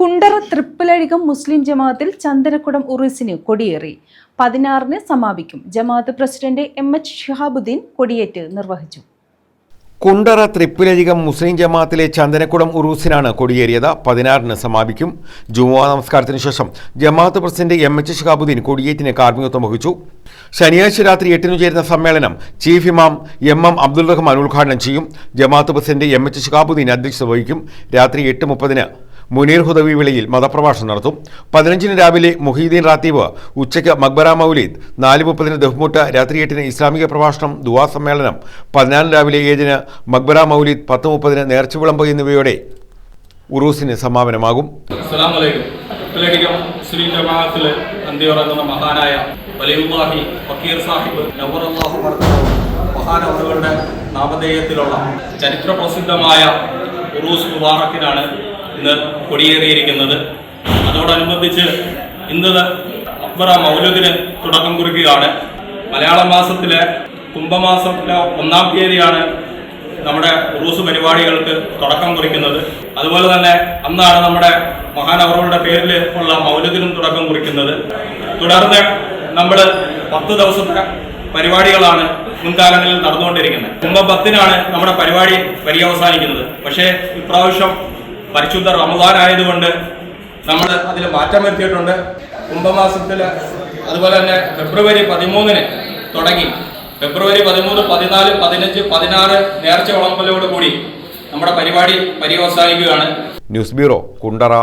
കുണ്ടറ തൃപ്പലഴികം മുസ്ലിം ജമാഅത്തിൽ ചന്ദനക്കുടം ഉറൂസിന് കൊടിയേറി. പതിനാറിന് സമാപിക്കും. ജമാഅത്ത് പ്രസിഡന്റ് എം എച്ച് ഷിഹാബുദ്ദീൻ കൊടിയേറ്റ് നിർവഹിച്ചു. കുണ്ടറ തൃപ്പുലരികം മുസ്ലിം ജമാഅത്തിലെ ചന്ദനക്കുടം ഉറൂസിനാണ് കൊടിയേറിയത്. പതിനാറിന് സമാപിക്കും. ജുമാ നമസ്കാരത്തിന് ശേഷം ജമാഅത്ത് പ്രസിഡന്റ് എം എച്ച് ഷഹാബുദ്ദീൻ കൊടിയേറ്റിന് കാർമ്മികത്വം വഹിച്ചു. ശനിയാഴ്ച രാത്രി എട്ടിന് ചേരുന്ന സമ്മേളനം ചീഫ് ഇമാം എം എം അബ്ദുൾ റഹ്മാൻ ഉദ്ഘാടനം ചെയ്യും. ജമാഅത്ത് പ്രസിഡന്റ് എം എച്ച് ഷഹാബുദ്ദീൻ അധ്യക്ഷത വഹിക്കും. രാത്രി എട്ട് മുപ്പതിന് മുനീർ ഹുദവി വിളിയിൽ മതപ്രഭാഷണം നടത്തും. പതിനഞ്ചിന് രാവിലെ മുഹീദ്ദീൻ റാത്തീബ് ഉച്ചയ്ക്ക് മക്ബറ മൗലീദ് നാല് മുപ്പതിന് ദഹ്മുട്ട് രാത്രി എട്ടിന് ഇസ്ലാമിക പ്രഭാഷണം ദുവാ സമ്മേളനം പതിനാലിന് രാവിലെ ഏഴിന് മക്ബറ മൗലീദ് പത്ത് മുപ്പതിന് നേർച്ച വിളമ്പ് എന്നിവയോടെ ഉറൂസിന് സമാപനമാകും. മഹാനായ സാഹിബ് നവറുല്ലാഹു നാമധേയത്തിലുള്ള ചരിത്ര പ്രസിദ്ധമായ ഉറൂസ് മുബാറക്കിനാണ് ഇന്ന് കൊടിയേറിയിരിക്കുന്നത്. അതോടനുബന്ധിച്ച് ഇന്ന് അക്ബറ മൗലൂദിന് തുടക്കം കുറിക്കുകയാണ്. മലയാള മാസത്തിലെ കുംഭമാസത്തിലെ ഒന്നാം തീയതിയാണ് നമ്മുടെ റൂസ് പരിപാടികൾക്ക് തുടക്കം കുറിക്കുന്നത്. അതുപോലെ തന്നെ അന്നാണ് നമ്മുടെ മഹാനവറുകളുടെ പേരിൽ ഉള്ള മൗലത്തിനും തുടക്കം കുറിക്കുന്നത്. തുടർന്ന് നമ്മൾ പത്ത് ദിവസത്തെ പരിപാടികളാണ് മുൻകാലങ്ങളിൽ നടന്നുകൊണ്ടിരിക്കുന്നത്. കുംഭം പത്തിനാണ് നമ്മുടെ പരിപാടി പര്യവസാനിക്കുന്നത്. പക്ഷേ ഇപ്രാവശ്യം പരിശുദ്ധ റമദാൻ ആയതുകൊണ്ട് നമ്മൾ അതിൽ മാറ്റം വരുത്തിയിട്ടുണ്ട്. കുംഭമാസത്തിൽ അതുപോലെ തന്നെ ഫെബ്രുവരി പതിമൂന്നിന് തുടങ്ങി. ഫെബ്രുവരി പതിമൂന്ന് പതിനാല് പതിനഞ്ച് പതിനാറ് നേർച്ച വളമ്പലോട് കൂടി നമ്മുടെ പരിപാടി പര്യവസാനിക്കുകയാണ്. News bureau Kundara.